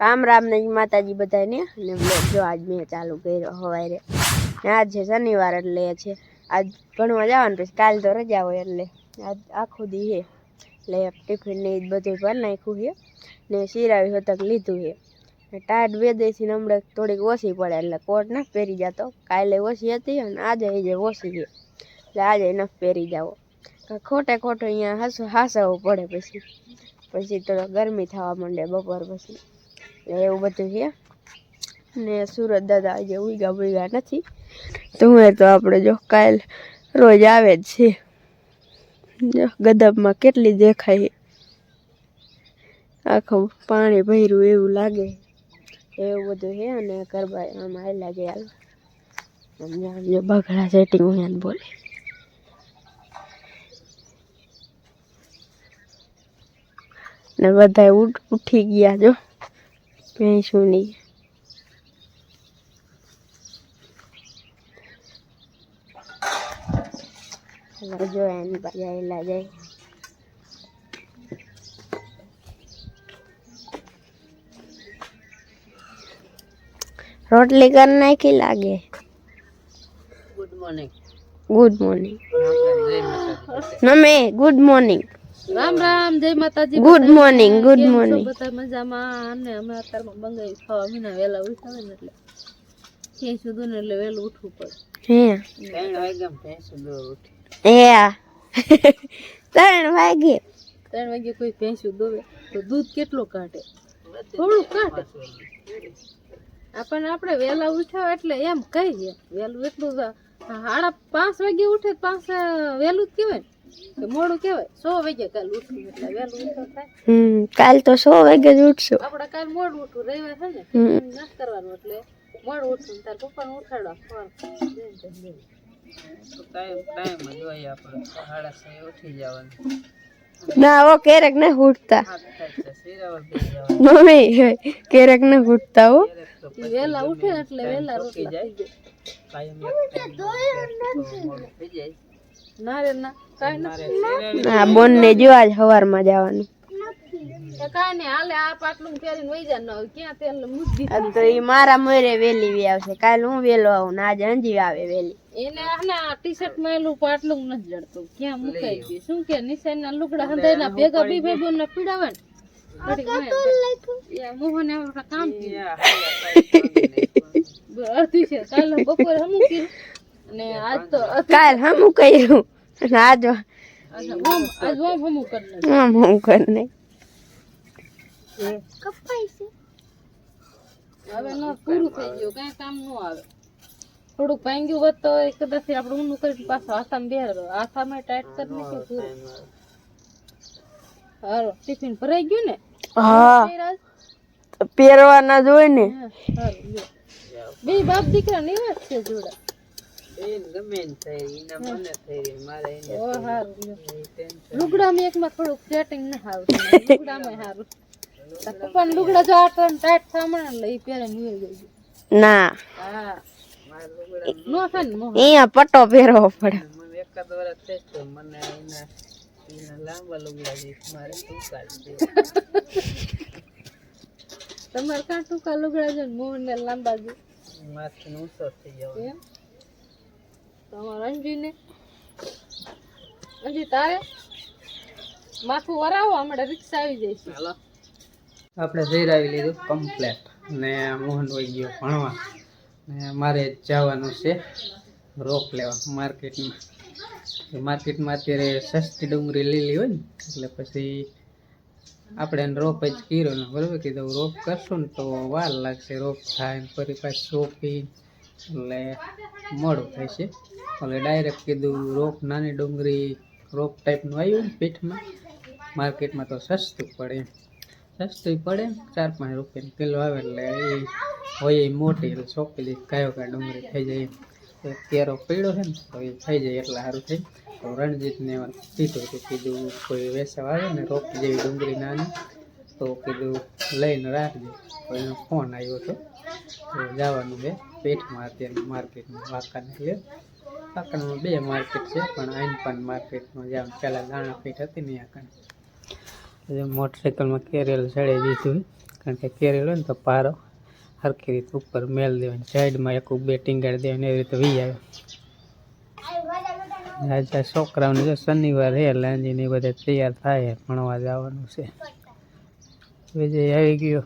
રામ રામ ને માતાજી બધાને. ને બ્લોગ જો આજ મેં ચાલુ કર્યો હવારે. આજ છે શનિવાર એટલે છે. આજ ભણવા જવાનું, પછી કાલ તો રજા હોય એટલે. આજ આખું દી હે એટલે ટિફિન ને બધું ભરી નાખ્યું છે ને શિરાવી હતક લીધું છે ટાયર બે દેશી હમણાં થોડીક ઓછી પડે એટલે કોટ ના પહેરી જતો. કાલે ઓછી હતી અને આજે એ જે ઓછી છે એટલે આજે ન પહેરી જાઓ ખોટે ખોટું અહીંયા હાસ, હાસવું પડે પછી. પછી તો ગરમી થવા માંડે બપોર પછી. એવું બધું છે. ને સુરત દાદા આજે ઉઈગા બુઈગા નથી. તો હું તો આપણે જો કાલ રોજ આવે જ છે. ગદબમાં કેટલી દેખાય. આખું પાણી ભર્યું એવું લાગે. એવું બધું છે અને ગરબા આમ આવેલા ગયા. સમજા સમજો બગડા સેટિંગ હું બોલે. ને બધા ઉઠી ગયા જો. ભેંસું ની એટલે જો એની પાસે આવેલા જાય રોટલી કરી નાખી લાગે ગુડ મોર્નિંગ ગુડ મોર્નિંગ નમે ગુડ મોર્નિંગ રામ રામ જય માતાજી ગુડ મોર્નિંગ ગુડ મોર્નિંગ બધા મજામાં? અને અમે અત્યારમાં બંગાઈ ખાવા મહિના વહેલા ઉઠાવે ને એટલે. ક્યાંય સુધી ને એટલે વહેલું ઉઠવું પડે. હે. ત્રણ વાગ્યા ભેંસ ઉઠે. હે. ત્રણ વાગે. ત્રણ વાગે કોઈ ભેંસું દોવે તો દૂધ કેટલું કાઢે? થોડું કાઢે. આપણને આપણે વહેલા ઉઠાવે એટલે એમ કહીએ. વહેલું એટલું જ સાડા પાંચ વાગે ઉઠે પાંચ વહેલું જ કહેવાય મોડું કહેવાય. સો વાગે કાલ ઉઠવું એટલે વહેલું ઉઠવું થાય. હમ કાલ તો સો વાગે જ ઉઠશું. આપણે કાલ મોડું ઉઠવું રવિવાર છે ને. ના કરવાનું એટલે મોડું ઉઠવું તાર પપ્પાને ઉઠાડો ફોન. ના ઓ ક્યારેક ને ઉઠતા. મમ્મી ક્યારેક ને ઉઠતા હો. વહેલા ઉઠે એટલે વહેલા રોટલા થઈ જાય. ના રે ના. હા બોન ને. જો આજ સવારમાં જવાનું. ન મારા મોરે વેલી વી આવશે. કાલ હું વેલો આવું ને આજે અંજી આવે વેલી. એને આને ટી શર્ટમાં એલું પાટલું નથી જડતું. ક્યાં મુકાઈ ગયું? શું કે નિશાન ના લુગડા હંધાઈ ના ભેગા બી ભાઈ બોન પીડાવે ને મોહન કામ કર્યું અડધી છે. કાલે બપોરે હમું કર્યું. અને આજ તો કાલ હમું કર્યું. આમ હું કર નહીં હવે ન પૂરું થઈ ગયું કઈ કામ ન આવે. થોડુંક ભાંગ્યું હોત તો એક કદાચ આપણે ઊંડું કરી પાછું આસામ બેર હાથામાં ટાઈટ કરી નાખ્યું પૂરું. હારો ટિફિન ભરાઈ ગયું ને? હા. પહેરવાના જોઈ ને. બે બાપ દીકરા નિવાસ છે જોડા. લુગડામાં એકમાં થોડુંક ફેટિંગ ના આવતું લુગડામાં પપ્પાને લુગડા જો આ ટર્ન ટાઈટ સાંભળે એટલે ઈ પહેરે નીકળી ગયું ના. હા નો થાય ને મોહ લાંબા પટ્ટો પહેરવો પડે. તમારે કાં ટૂંકા લુગડા છે ને મોહન ને લાંબા છે એમ? તમારે અંજી ને અંજી તારે? માથું વરાવો હમણાં રિક્ષા આવી જાય છે. આપણે જઈરાવી લીધું કમ્પ્લેટ ને મોહન વહી ગયો ભણવા. ને મારે જવાનું છે રોપ લેવા માર્કેટમાં. માર્કેટમાં અત્યારે સસ્તી ડુંગળી લીલી હોય ને એટલે પછી આપણે એને રોપ જ કર્યો ને બરાબર કીધું રોપ કરશું ને તો વાર લાગશે રોપ થાય ને ફરી પાછી સોંપી એટલે મોડું થાય છે. એટલે ડાયરેક્ટ કીધું રોપ નાની ડુંગળી રોપ ટાઈપનું આવ્યું ને પીઠમાં. માર્કેટમાં તો સસ્તું પડે. સસ્તું પડે, ચાર પાંચ રૂપિયા કિલો આવે એટલે એ હોય એ મોટી એટલે સોંપી કયો કયો ડુંગળી થઈ જાય. એમ. કેરો પીળો છે ને, તો એ થઈ જાય એટલે સારું થઈ તો રણજીતને કીધું કે કીધું, કોઈ વેસવા આવે ને રોપી જેવી ડુંગળી નાની. તો કીધું, લઈને રાખજો. એનો ફોન આવ્યો હતો તો જવાનું છે પેઠમાં અત્યારે માર્કેટમાં વાંકાને એટલે વાંકાનામાં બે માર્કેટ છે, પણ આઈન પણ માર્કેટમાં જવાનું પહેલાં દાણા પેઠ હતી ને કણ. મોટરસાઇકલમાં કેરેલ ચડી દીધું. કારણ કે કેરેલ હોય ને તો પારો સરખી રીતે ઉપર મેલ દેવાની, સાઈડમાં એક બે ટીંગાડી દેવાની, એવી રીતે વી આવે. છોકરાઓને જો શનિવાર હે, લાંજીને બધા તૈયાર થાય ભણવા જવાનું છે. વિજય આવી ગયો.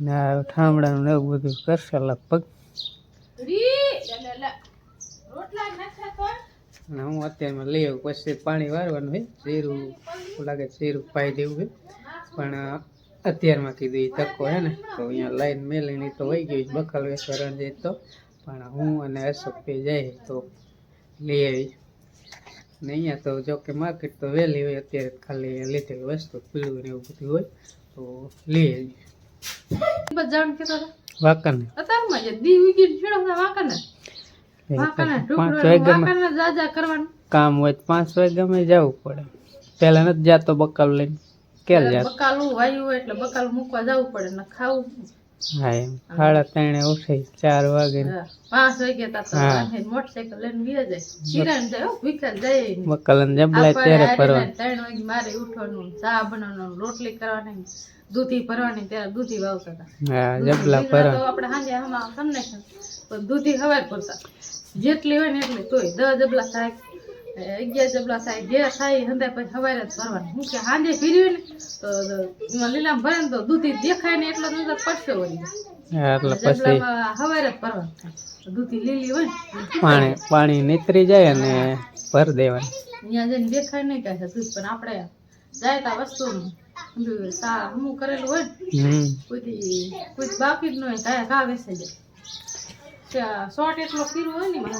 ને આ ઠામડાનું ને એવું બધું કરશે લગભગ. અને હું અત્યારમાં લઈ આવું, પછી પાણી વારવાનું હોય, જીરું લાગે જીરું પાઈ દેવું હોય. પણ અત્યારમાં કીધું એ તકો હે ને, તો અહીંયા લાઈન મેલીને તો વહી ગયું બકલ વેચવા રણજીત તો. પણ હું અને અશોક પે જાય તો લઈ આવી ને અહીંયા તો જો કે માર્કેટ તો વહેલી હોય અત્યારે ખાલી લીધેલી વસ્તુ પીળું ને એવું બધું હોય તો લઈ આવી જાણ કે તારે? અત્યારમાં જે દી વીગી છેડો છે વાંકાને વાંકાને પાંચ ઢોકળો વાગ્યામાં વાંકાને જાજા કરવાનું. કામ હોય તો પાંચ વાગ્યામાં જવું પડે. પહેલા નથી જાતો બકાલ લઈને. ક્યારે જાતો? બકાલું વાયુ હોય એટલે બકાલ મૂકવા જવું પડે ને ખાવું. હા એમ. સાડા ત્રણે ઉઠી ચાર વાગે. પાંચ વાગે લઈને જાય. જાય જાય. જબલાય ત્યારે ત્રણ વાગે મારે ઉઠવાનું ચા બનાવવાનું રોટલી કરવાની દૂધી ભરવાની ત્યારે દૂધી વાવતા હતા. હા જબલા ભીગડા તો આપણે હમણાં નાખ્યા. પણ દૂધી હવાર ભરતા જેટલી હોય ને એટલી તોય દસ જબલા થાય. અગિયાર જબલા થાય જે એ હંધાય પછી જ ભરવાનું. હું કે તો એમાં લીલામાં ભરે ને તો દૂધી દેખાય ને એટલો નજર પડશે વળી જ ભરવાનું દૂધી લીલી હોય પાણી પાણી નીતરી જાય અને ભર દેવાનું અહીંયા જઈને દેખાય નહીં કાંઈ દૂધ પણ આપણે જાય તા વસ્તુ સા હમું કરેલું હોય ને કોઈ બાકી જ ન હોય કાંઈ ઘા વેસાઈ જાય. શોર્ટ એટલો પીરું હોય ને મને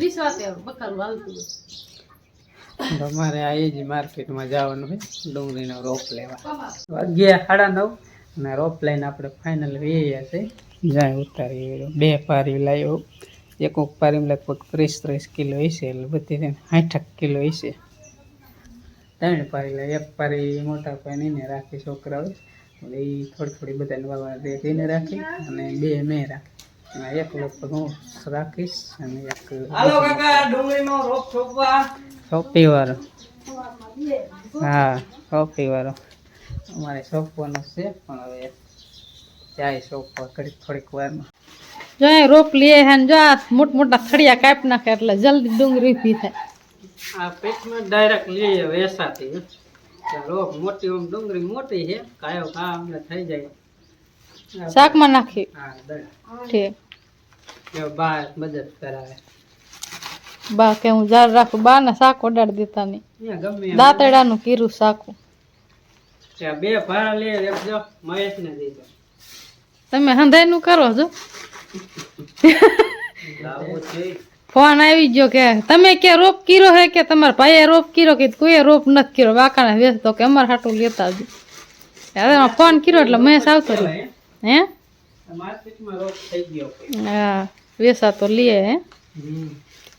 વિશ્વાસ બકાલું આવતું હોય. અમારે આ જ માર્કેટમાં જવાનું હોય ડુંગળીનો રોપ લેવા. વાગ્યા સાડા નવ અને રોપ લઈને આપણે ફાઇનલ વેયા છે. જાય ઉતારી બે પારી લાવ્યો એક એક પારીમાં લગભગ ત્રીસ ત્રીસ કિલો હશે, એટલે બધી સાઠ કિલો હશે. ત્રણ પારી લાવી એક પારી મોટા એને રાખી, છોકરાઓ. એ થોડી થોડી બધાને વાવા દે, એને રાખી અને બે મેં રાખી. એક લગભગ હું રાખીશ અને એક સોપી વાળો. હા સોપી વાળો. અમારે સોંપવાનો છે પણ હવે જાય સોંપવા ઘડીક થોડીક વારમાં. જો એ રોપ લઈએ હે ને જો આ મોટા મોટા થળિયા કાપ નાખે એટલે જલ્દી ડુંગળી ઊભી થાય. આ પેટમાં ડાયરેક્ટ લઈએ વેસાતી રોપ મોટી આમ ડુંગળી મોટી છે કાયો કા અમને થઈ જાય. શાકમાં નાખી. હા ઠીક. બા મદદ કરાવે. બા કે હું જાર રાખું બા ને શાક ઓડાડી દેતા નહીં. દાંતડા નું કીરું શાકું. બે ભાડા એક જો મહેશને દીધો તમે હંધાઈનું કરો છો. ફોન આવી ગયો કે તમે કે રોપ કીરો હે કે તમારા ભાઈએ રોપ કીરો કે કોઈએ રોપ નથી કીરો? વાકાને વેચતો કે અમારે હાટું લેતા આવજો. હવે ફોન કર્યો એટલે મહેશ આવતો રહ્યો. હે. હા. વેસા તો લઈએ હે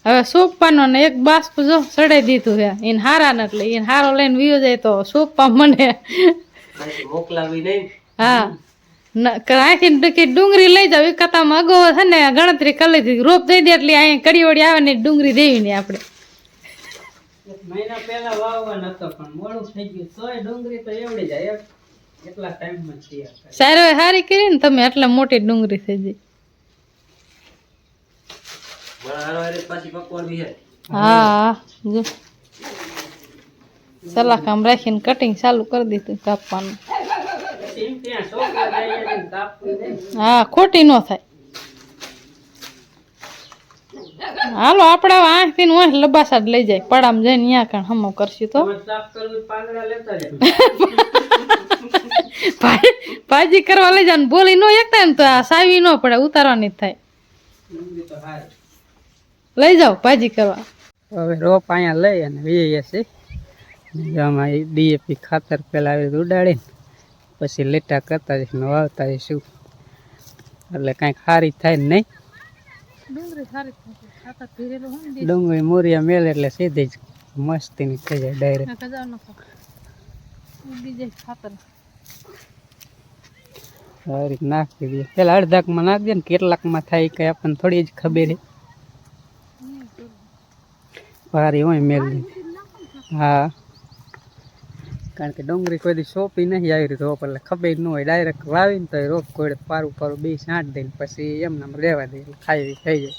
હવે સોંપવાનો ને એક બાસ્પ જો સડાઈ દીધું હે એને હારા ને એટલે એને હારો લઈને વીયો જાય તો સોંપવા મને. મોકલાવી નહીં? હા. ડુંગળી લઈ જાવ કથામાં અગો છે ને ગણતરી કરી લીધી. રોપ દઈ દે એટલે અહીંયા કડી વળી આવે ને ડુંગળી દેવી ને આપણે. મહિના પહેલા વાવવાનો હતો પણ મોડું થઈ ગયું. તોય ડુંગળી તો એવડી જાય. એટલા ટાઈમમાં તૈયાર સારો હારી કરી ને તમે એટલે મોટી ડુંગળી થઈ જાય. હા, જો. સલાખામ રાખીને કટિંગ ચાલુ કરી દીધું કાપવાનું. હા, ખોટી ન થાય. હાલો, આપણે આંખથી હું લબાસા જ લઈ જાય. પડામ જઈને ત્યાં કાણ હમો કરશું તો. ભાજી કરવા લઈ જાય બોલી ન એકતા એમ તો આ સાવી ન પડે, ઉતારવાની જ થાય. લઈ જાઓ ભાજી કરવા. હવે રોપ અહીંયા લઈ અને વીએ છે. આમાં ડીએપી ખાતર પેલા આવી રીતે ઉડાડીને પછી લેટા કરતા જઈશું વાવતા જઈશું. એટલે કાંઈક સારી થાય ને નહીં. ડુંગળી મોરિયા મેલે એટલે સીધી જ મસ્તીની થઈ જાય ડાયરેક્ટ નાખી દે પેલા અડધાકમાં નાખી દે ને કેટલાકમાં થાય કઈ આપણને થોડી જ ખબર છે. ભારી હોય મેલ હા કારણ કે ડુંગળી કોઈ દી સોંપી નહીં આવી રીતે રોપ એટલે ખબર ન હોય ડાયરેક્ટ વાવીને તો રોપ કોઈ પારું પારું બે છાંટ દઈને પછી એમને એમ રહેવા દે ખાઈ થઈ જાય.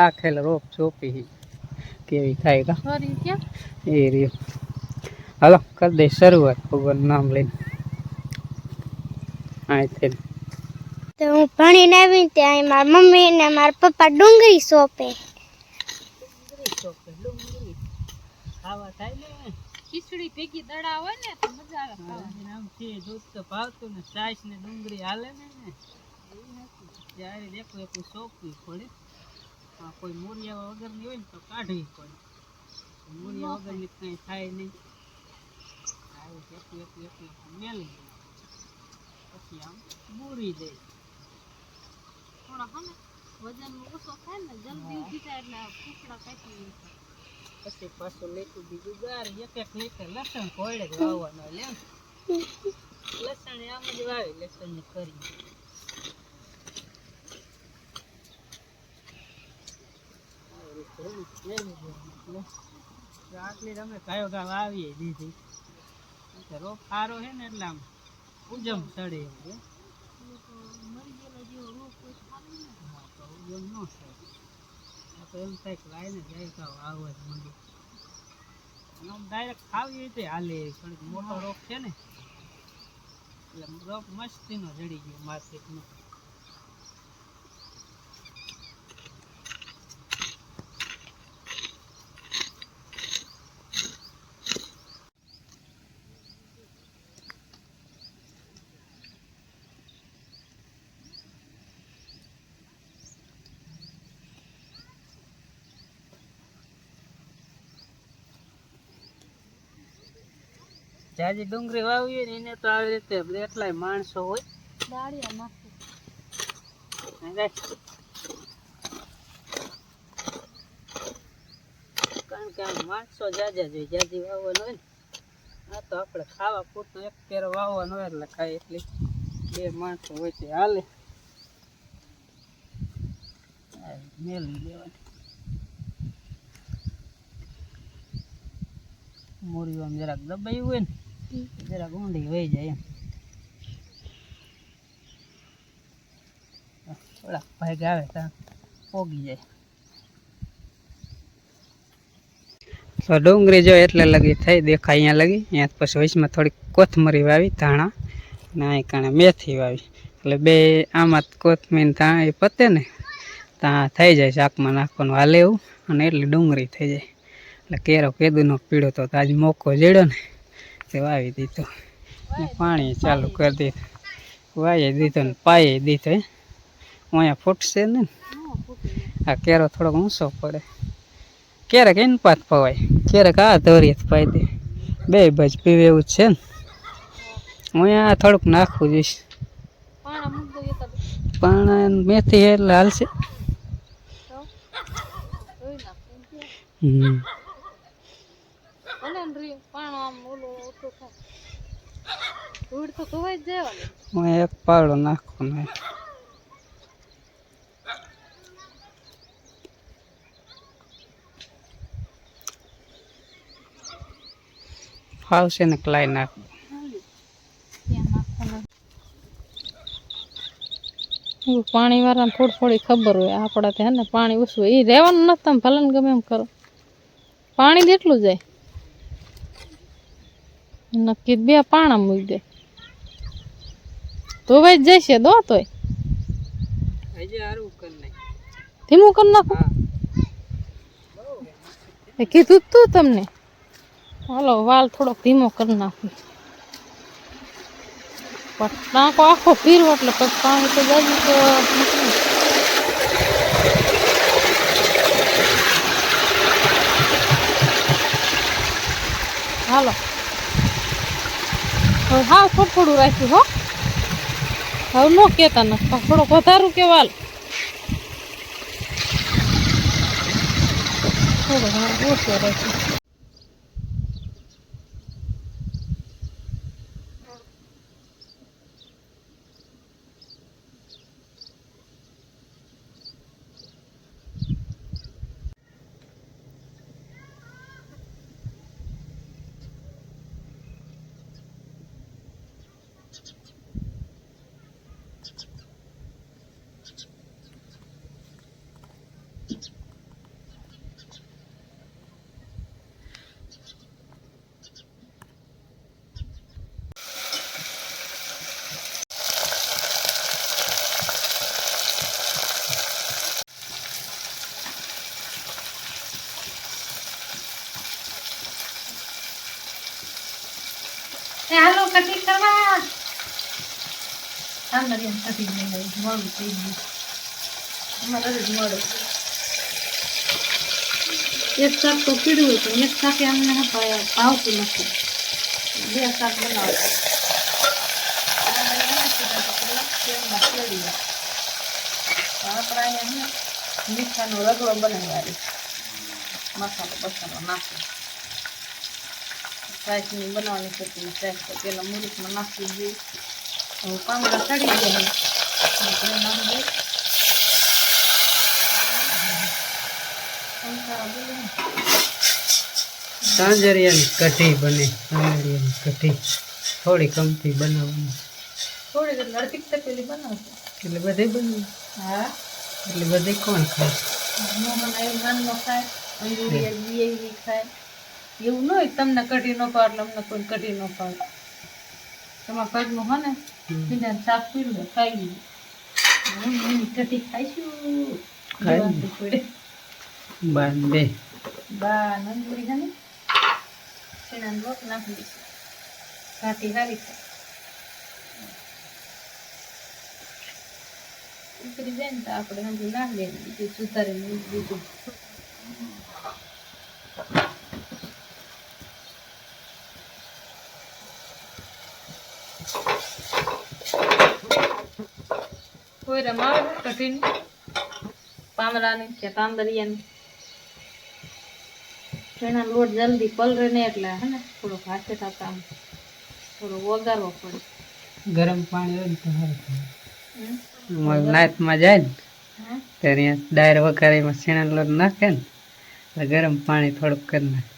આ ખેલ રોપ સોંપી. કેવી થાય કા એ રહ્યું હાલો કરી દઈ શરૂઆત ભગવાન નામ લઈને. અહીંથી તો હું ભણીને આવીને ત્યાં મારા મમ્મી ને મારા પપ્પા ડુંગળી સોંપે. ખાવા થાય ને. ખીચડી ભેગી દડા હોય ને તો મજા આવે ખાવાની. આમ છે દૂધ તો ભાવતું ને છાશ ને ડુંગળી હાલે ને. ત્યારે દેખો એકું સોંપવી પડે. આ કોઈ મૂળિયા વગરની હોય ને તો કાઢવી પડે. મૂળિયા વગરની કંઈ થાય નહીં. આવું એકું એકું એકું મેલી પછી આમ બૂરી દે. થોડા વજન ઓછો થાય ને જલ્દી ઉઠી જાય એટલે આ કાપી પછી પાછું લેતું બીજું ગાર એક એક લીટર લસણ કોળે જ વાવવાનો લે લસણ આમ જ વાવી લસણ ને કરી. આટલી તમે કયો ગા વાવીએ દીધી. રોપ સારો છે ને એટલે આમ ઉજમ ચડે એમ છે હા, તો ઉજમ ન થાય. આ તો એમ જાય તો આવવા જ માંડે આમ ડાયરેક્ટ ખાવી રીતે હાલે, થોડીક મોટો રોગ છે ને. એટલે રોગ મસ્તીનો જડી ગયો માર્કેટનો. જાજી ડુંગળી વાવી હોય ને એને તો આવી રીતે એટલાય માણસો હોય. દાળિયા નાખી કારણ કે આમ માણસો જાજા જોઈએ જાજી વાવવાનું હોય ને આ તો આપણે ખાવા પૂરતું એક કેરો વાવવાનો હોય એટલે ખાય એટલે. બે માણસો હોય તે હાલે. આ મેલી દેવાની મૂળિયું આમ જરાક દબાયું હોય ને જરાક ઊંડી વહી જાય એમ. થોડાક ભાગ આવે ત્યાં પોગી જાય. તો ડુંગળી જો એટલે લગી થઈ દેખાય અહીંયા લગી. અહીંયા પછી વચમાં થોડીક કોથમરી વાવી, ધાણા ને અહીં કાણે મેથી વાવી. એટલે બે આમાં કોથમીર ધાણા એ પતે ને ત્યાં થઈ જાય શાકમાં નાખવાનું હાલે એવું. અને એટલી ડુંગળી થઈ જાય. એટલે કેરો કેદુનો પીળો તો આજ મોકો જડ્યો ને. તે વાવી દીધો. પાણી ચાલુ કરી દીધું. વાવી દીધો ને પાઈ દીધો અહીંયા ફૂટશે ને? આ કેરો થોડોક ઊંચો પડે. ક્યારેક એને પાત પવાય. ક્યારેક આ ધોરી પાઈ દે. બે બજ પીવે એવું છે ને. અહીંયા થોડુંક નાખવું જોઈશ. પાણા મેથી એટલે હાલશે. હમ ભલે ને રી પાણો આમ ઓલું ઓછું થાય ધૂળ તો ધોવાઈ જ હું એક પાવડો નાખું ને. ફાવશે ને કલાઈ નાખ? પાણી વાળાને થોડી થોડી ખબર હોય આપણા ત્યાં ને પાણી ઓછું એ રહેવાનું નથી તમે ભલે ગમે એમ કરો. પાણી જેટલું જાય. નક્કી બે પાણા મૂકી દે. ધોવાઈ જ જશે દો તોય. ધીમું કરી નાખું? એ કીધું તું તમને. હાલો વાલ થોડોક ધીમો કરી નાખું. પણ ટાંકો આખો પીરવો એટલે પછી પાણી તો જાય તો હાલો. હાવ થોડું થોડું રાખ્યું હો. હવે નો કહેતા નથી થોડોક વધારું કેવાલ વાલ થોડું ઓછું રાખ્યું કટિંગ કરવા સાંદર એમ કટિંગ નહીં આવી મોડું થઈ ગયું અમારે હજી મોડું એક શાક તો પીડ્યું હતું એક શાકે અમને હે ભાઈ ભાવતું નથી બે શાક બનાવતા આપણે અહીંયા મીઠાનો રગડો બનાવ્યા મસાલો બસાલો નાખી સાઈસની બનાવવાની ચટણી સાઈસ તો પેલા મુરુકમાં નાખી દઈએ હવે પાંદડા ચડી ગયા છે આપણે નાખી દઈએ સંસારા બોલે ને. તાંજરિયાની કઢી બને તાંજરિયાની કઢી થોડી કમથી બનાવવાની થોડી ઘણી અડધી તપેલી બનાવશે એટલે બધે બને હા એટલે બધે કોણ ખાય? મોહન એવું નાનો ખાય અંગુરિયા બી એવી ખાય એવું ન હોય તમને કઢી ન પાડ અમને કોઈ કઢી ન પાડ તમારા ઘરનું હે ને બીજા પીરું પીડું ખાઈ એની કઢી ખાઈશું. બાંધે બા નંદુરી છે ને? શેણાનો લોટ નાખી દઈશું. ઘાટી સારી થાય. ઉતરી જાય ને તો આપણે હજુ નાખી દઈએ બીજું સુધારીને બીજું કોઈ રમાવે કઠિન? પાંદડાની કે તાંદરિયાની એના લોટ જલ્દી પલરે ને એટલે હે ને થોડોક હાથે થતા આમ થોડો વગારવો પડે. ગરમ પાણી હોય ને તો સારું થાય. હમ? જાય ને ત્યારે ડાયર વઘારીમાં શેણા લોટ નાખે ને એટલે ગરમ પાણી થોડુંક કરી નાખે.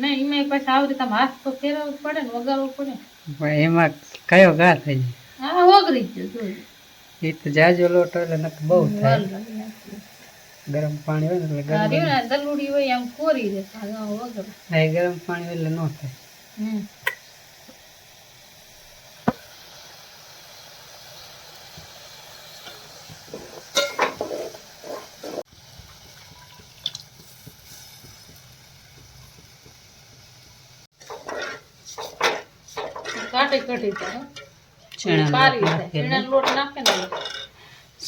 નહીં એમાં પછી આવી રીતે હાથ તો ફેરવવું પડે ને વગાડવું પડે. પણ એમાં કયો ઘા થઈ જાય? હા વગરી જ જાય એ તો જાજો લોટ એટલે નકર બહુ થાય. ગરમ પાણી હોય ને એટલે ગરમ દલુડી હોય આમ કોરી દે વગર. હા ગરમ પાણી હોય એટલે ન થાય. કાટી કાટી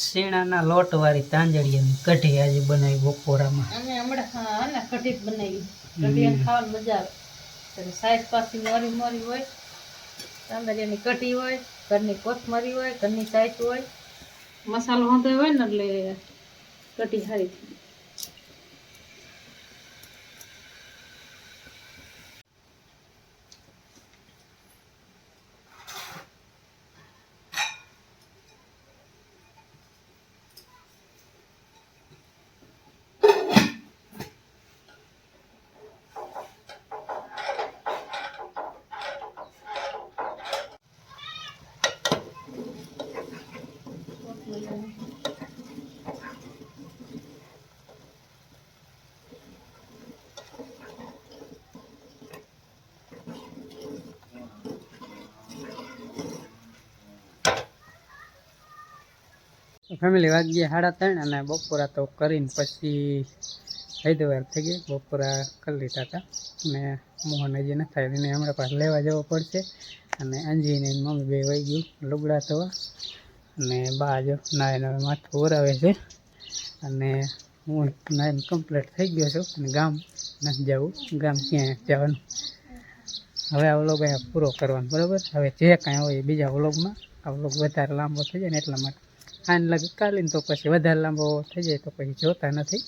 શેણાનો લોટ વાળી તાંજળીયાની કઢી આજે બનાવી બપોરામાં. અમે હમણાં હા કઢી જ બનાવી. કઢી ખાવાની મજા આવે. સાઈઝ પાછી મોરી મોરી હોય તાંદરિયાની કઢી હોય ઘરની કોથમરી હોય ઘરની સાઈઝ હોય. મસાલો હોતો હોય ને એટલે કઢી સારી ફેમિલી વાગ્યે સાડા ત્રણ અને બપોરા તો કરીને પછી હૈદવાર થઈ ગઈ બપોરા કરી લીધા હતા અને મોહન હજી નથી એને હમણાં પાસે લેવા જવો પડશે. અને અંજીને મમ્મી બે વહી ગયું લુગડા થવા અને બા જો હવે માથું ઓરાવે છે. અને હું નાયન કમ્પ્લીટ થઈ ગયો છું. અને ગામ નથી જવું ગામ ક્યાં જવાનું? હવે આ વ્લોગ અહીંયા પૂરો કરવાનો, બરાબર? હવે જે કાંઈ હોય બીજા વ્લોગમાં. આ વ્લોગ વધારે લાંબો થઈ જાય ને એટલા માટે આને લગે કાલીને તો પછી વધારે લાંબો થઈ જાય તો પછી જોતા નથી.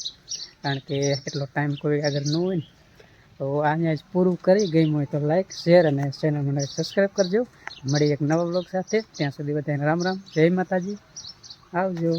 કારણ કે એટલો ટાઈમ કોઈ આગળ ન હોય ને. તો અહીંયા જ પૂરું કરી ગઈ હોય તો લાઈક શેર અને ચેનલ મને સબસ્ક્રાઈબ કરજો. મળી એક નવા બ્લોગ સાથે. ત્યાં સુધી બધાને રામ રામ. જય માતાજી. આવજો.